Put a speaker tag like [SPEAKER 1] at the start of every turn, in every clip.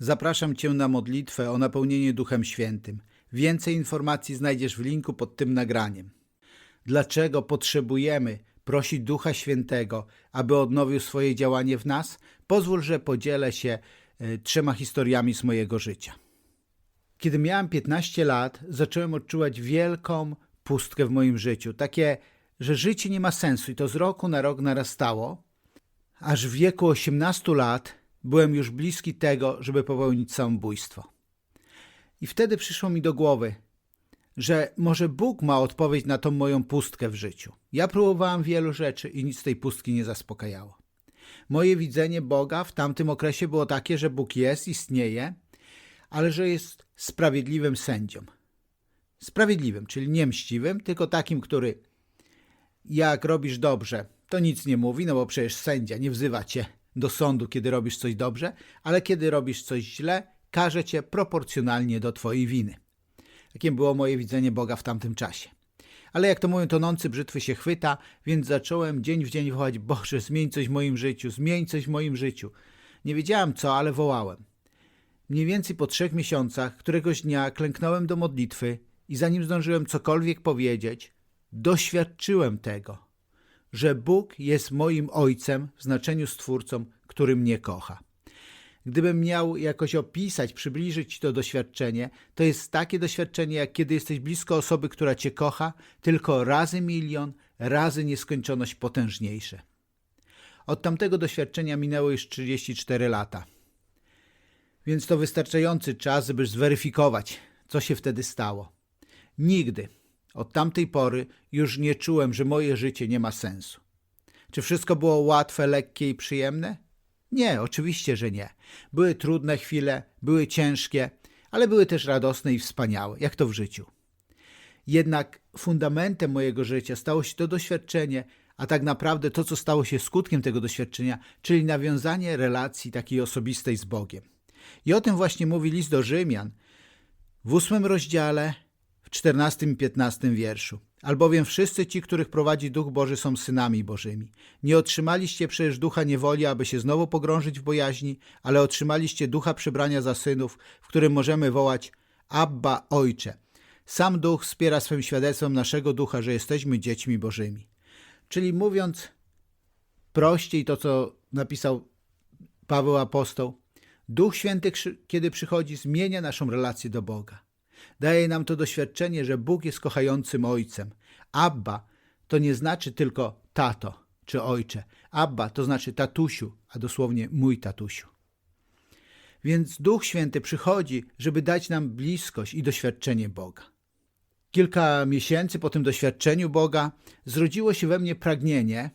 [SPEAKER 1] Zapraszam Cię na modlitwę o napełnienie Duchem Świętym. Więcej informacji znajdziesz w linku pod tym nagraniem. Dlaczego potrzebujemy prosić Ducha Świętego, aby odnowił swoje działanie w nas? Pozwól, że podzielę się e, trzema historiami z mojego życia. Kiedy miałem 15 lat, zacząłem odczuwać wielką pustkę w moim życiu. Takie, że życie nie ma sensu i to z roku na rok narastało. Aż w wieku 18 lat byłem już bliski tego, żeby popełnić samobójstwo. I wtedy przyszło mi do głowy, że może Bóg ma odpowiedź na tą moją pustkę w życiu. Ja próbowałem wielu rzeczy i nic tej pustki nie zaspokajało. Moje widzenie Boga w tamtym okresie było takie, że Bóg jest, istnieje, ale że jest sprawiedliwym sędzią. Sprawiedliwym, czyli nie mściwym, tylko takim, który jak robisz dobrze, to nic nie mówi, no bo przecież sędzia nie wzywa cię do sądu, kiedy robisz coś dobrze, ale kiedy robisz coś źle, karze cię proporcjonalnie do twojej winy. Takim było moje widzenie Boga w tamtym czasie. Ale jak to mówią, tonący brzytwy się chwyta, więc zacząłem dzień w dzień wołać, Boże, zmień coś w moim życiu, zmień coś w moim życiu. Nie wiedziałem co, ale wołałem. Mniej więcej po trzech miesiącach, któregoś dnia klęknąłem do modlitwy i zanim zdążyłem cokolwiek powiedzieć, doświadczyłem tego, że Bóg jest moim Ojcem w znaczeniu Stwórcą, który mnie kocha. Gdybym miał jakoś opisać, przybliżyć to doświadczenie, to jest takie doświadczenie, jak kiedy jesteś blisko osoby, która cię kocha, tylko razy milion, razy nieskończoność potężniejsze. Od tamtego doświadczenia minęło już 34 lata. Więc to wystarczający czas, żeby zweryfikować, co się wtedy stało. Nigdy od tamtej pory już nie czułem, że moje życie nie ma sensu. Czy wszystko było łatwe, lekkie i przyjemne? Nie, oczywiście, że nie. Były trudne chwile, były ciężkie, ale były też radosne i wspaniałe, jak to w życiu. Jednak fundamentem mojego życia stało się to doświadczenie, a tak naprawdę to, co stało się skutkiem tego doświadczenia, czyli nawiązanie relacji takiej osobistej z Bogiem. I o tym właśnie mówi list do Rzymian w ósmym rozdziale, w czternastym i piętnastym wierszu. Albowiem wszyscy ci, których prowadzi Duch Boży, są synami Bożymi. Nie otrzymaliście przecież ducha niewoli, aby się znowu pogrążyć w bojaźni, ale otrzymaliście ducha przybrania za synów, w którym możemy wołać Abba Ojcze. Sam Duch wspiera swym świadectwem naszego ducha, że jesteśmy dziećmi Bożymi. Czyli mówiąc prościej to, co napisał Paweł Apostoł, Duch Święty, kiedy przychodzi, zmienia naszą relację do Boga. Daje nam to doświadczenie, że Bóg jest kochającym Ojcem. Abba to nie znaczy tylko tato czy ojcze. Abba to znaczy tatusiu, a dosłownie mój tatusiu. Więc Duch Święty przychodzi, żeby dać nam bliskość i doświadczenie Boga. Kilka miesięcy po tym doświadczeniu Boga zrodziło się we mnie pragnienie,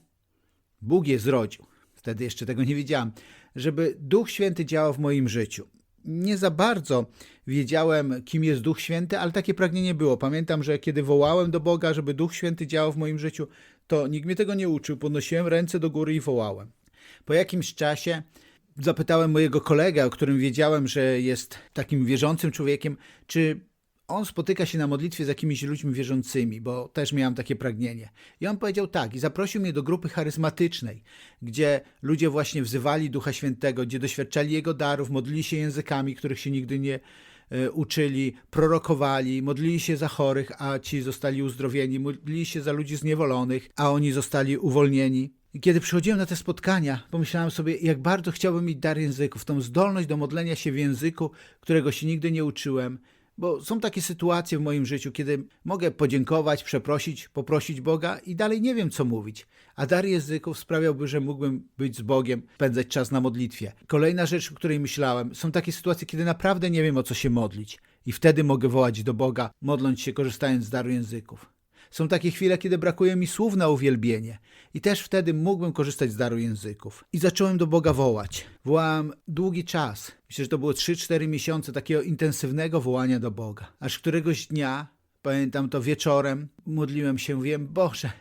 [SPEAKER 1] Bóg je zrodził, wtedy jeszcze tego nie wiedziałem, żeby Duch Święty działał w moim życiu nie za bardzo wiedziałem, kim jest Duch Święty, ale takie pragnienie było. Pamiętam, że kiedy wołałem do Boga, żeby Duch Święty działał w moim życiu, to nikt mnie tego nie uczył. Podnosiłem ręce do góry i wołałem. Po jakimś czasie zapytałem mojego kolegę, o którym wiedziałem, że jest takim wierzącym człowiekiem, czy on spotyka się na modlitwie z jakimiś ludźmi wierzącymi, bo też miałem takie pragnienie. I on powiedział tak, i zaprosił mnie do grupy charyzmatycznej, gdzie ludzie właśnie wzywali Ducha Świętego, gdzie doświadczali Jego darów, modlili się językami, których się nigdy nie e, uczyli, prorokowali, modlili się za chorych, a ci zostali uzdrowieni, modlili się za ludzi zniewolonych, a oni zostali uwolnieni. I kiedy przychodziłem na te spotkania, pomyślałem sobie, jak bardzo chciałbym mieć dar języków, tą zdolność do modlenia się w języku, którego się nigdy nie uczyłem, bo są takie sytuacje w moim życiu, kiedy mogę podziękować, przeprosić, poprosić Boga i dalej nie wiem, co mówić. A dar języków sprawiałby, że mógłbym być z Bogiem, spędzać czas na modlitwie. Kolejna rzecz, o której myślałem, są takie sytuacje, kiedy naprawdę nie wiem, o co się modlić. I wtedy mogę wołać do Boga, modląc się, korzystając z daru języków. Są takie chwile, kiedy brakuje mi słów na uwielbienie i też wtedy mógłbym korzystać z daru języków. I zacząłem do Boga wołać. Wołałem długi czas. Myślę, że to było 3-4 miesiące takiego intensywnego wołania do Boga. Aż któregoś dnia, pamiętam to wieczorem, modliłem się, wiem, Boże,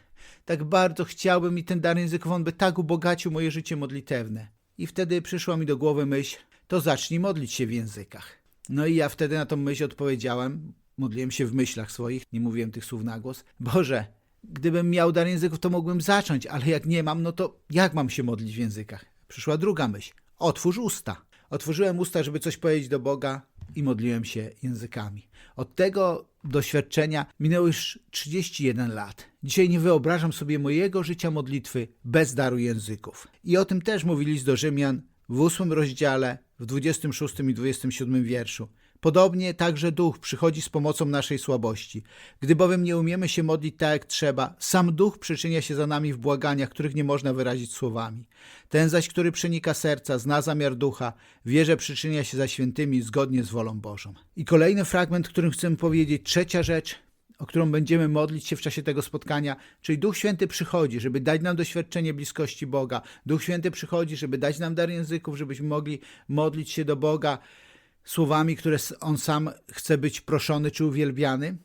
[SPEAKER 1] tak bardzo chciałbym i ten dar języków, on by tak ubogacił moje życie modlitewne. I wtedy przyszła mi do głowy myśl, to zacznij modlić się w językach. No i ja wtedy na tą myśl odpowiedziałem, Modliłem się w myślach swoich, nie mówiłem tych słów na głos. Boże, gdybym miał dar języków, to mógłbym zacząć, ale jak nie mam, no to jak mam się modlić w językach? Przyszła druga myśl. Otwórz usta. Otworzyłem usta, żeby coś powiedzieć do Boga i modliłem się językami. Od tego doświadczenia minęło już 31 lat. Dzisiaj nie wyobrażam sobie mojego życia modlitwy bez daru języków. I o tym też mówi do Rzymian w 8 rozdziale, w 26 i 27 wierszu. Podobnie także duch przychodzi z pomocą naszej słabości. Gdy bowiem nie umiemy się modlić tak jak trzeba, sam duch przyczynia się za nami w błaganiach, których nie można wyrazić słowami. Ten zaś, który przenika serca, zna zamiar ducha, wie, że przyczynia się za świętymi zgodnie z wolą Bożą. I kolejny fragment, którym chcę powiedzieć, trzecia rzecz, o którą będziemy modlić się w czasie tego spotkania, czyli Duch Święty przychodzi, żeby dać nam doświadczenie bliskości Boga. Duch Święty przychodzi, żeby dać nam dar języków, żebyśmy mogli modlić się do Boga słowami, które on sam chce być proszony czy uwielbiany,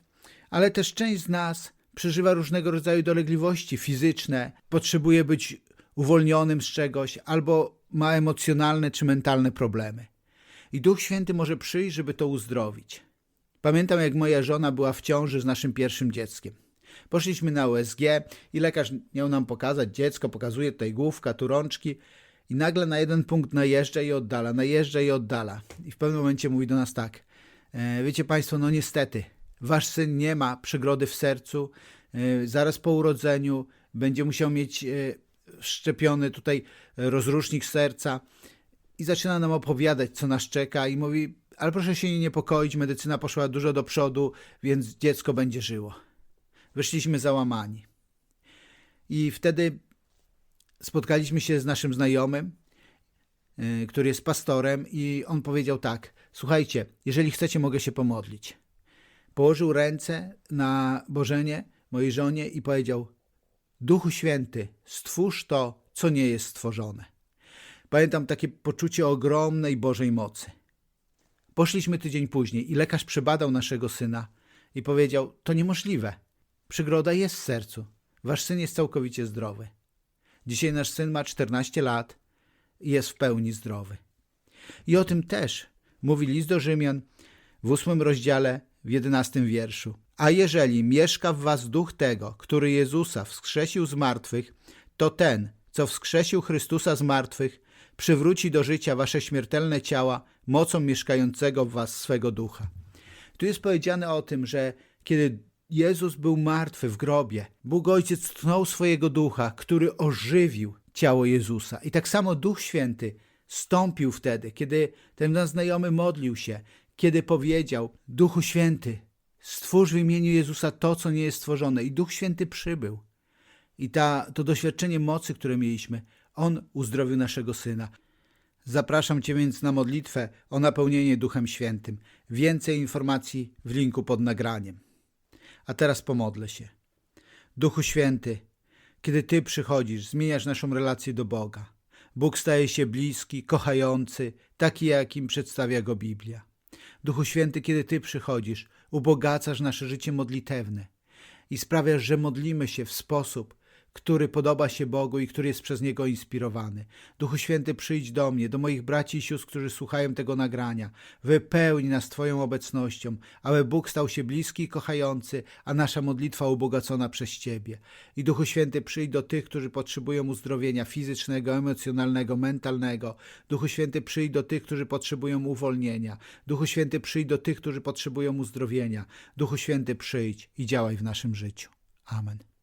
[SPEAKER 1] ale też część z nas przeżywa różnego rodzaju dolegliwości fizyczne, potrzebuje być uwolnionym z czegoś albo ma emocjonalne czy mentalne problemy. I Duch Święty może przyjść, żeby to uzdrowić. Pamiętam, jak moja żona była w ciąży z naszym pierwszym dzieckiem. Poszliśmy na USG i lekarz miał nam pokazać dziecko, pokazuje tutaj główka, tu rączki i nagle na jeden punkt najeżdża i oddala, najeżdża i oddala. I w pewnym momencie mówi do nas tak, e, wiecie Państwo, no niestety, Wasz syn nie ma przegrody w sercu, e, zaraz po urodzeniu będzie musiał mieć e, szczepiony tutaj rozrusznik serca i zaczyna nam opowiadać, co nas czeka i mówi, ale proszę się nie niepokoić, medycyna poszła dużo do przodu, więc dziecko będzie żyło. Wyszliśmy załamani. I wtedy spotkaliśmy się z naszym znajomym, yy, który jest pastorem, i on powiedział tak: Słuchajcie, jeżeli chcecie, mogę się pomodlić. Położył ręce na Bożenie mojej żonie i powiedział: Duchu Święty, stwórz to, co nie jest stworzone. Pamiętam takie poczucie ogromnej Bożej mocy. Poszliśmy tydzień później i lekarz przebadał naszego syna i powiedział: To niemożliwe. Przygroda jest w sercu. Wasz syn jest całkowicie zdrowy. Dzisiaj nasz syn ma 14 lat i jest w pełni zdrowy. I o tym też mówi list do Rzymian w ósmym rozdziale, w jedenastym wierszu. A jeżeli mieszka w was duch tego, który Jezusa wskrzesił z martwych, to ten, co wskrzesił Chrystusa z martwych, przywróci do życia wasze śmiertelne ciała mocą mieszkającego w was swego ducha. Tu jest powiedziane o tym, że kiedy Jezus był martwy w grobie, Bóg Ojciec tchnął swojego ducha, który ożywił ciało Jezusa. I tak samo Duch Święty stąpił wtedy, kiedy ten nasz znajomy modlił się, kiedy powiedział: Duchu Święty, stwórz w imieniu Jezusa to, co nie jest stworzone. I Duch Święty przybył. I ta, to doświadczenie mocy, które mieliśmy, On uzdrowił naszego syna. Zapraszam Cię więc na modlitwę o napełnienie Duchem Świętym. Więcej informacji w linku pod nagraniem. A teraz pomodlę się. Duchu Święty, kiedy Ty przychodzisz, zmieniasz naszą relację do Boga. Bóg staje się bliski, kochający, taki jakim przedstawia go Biblia. Duchu Święty, kiedy Ty przychodzisz, ubogacasz nasze życie modlitewne i sprawiasz, że modlimy się w sposób, który podoba się Bogu i który jest przez Niego inspirowany. Duchu Święty, przyjdź do mnie, do moich braci i sióstr, którzy słuchają tego nagrania. Wypełnij nas Twoją obecnością, aby Bóg stał się bliski i kochający, a nasza modlitwa ubogacona przez Ciebie. I Duchu Święty, przyjdź do tych, którzy potrzebują uzdrowienia fizycznego, emocjonalnego, mentalnego. Duchu Święty, przyjdź do tych, którzy potrzebują uwolnienia. Duchu Święty, przyjdź do tych, którzy potrzebują uzdrowienia. Duchu Święty, przyjdź i działaj w naszym życiu. Amen.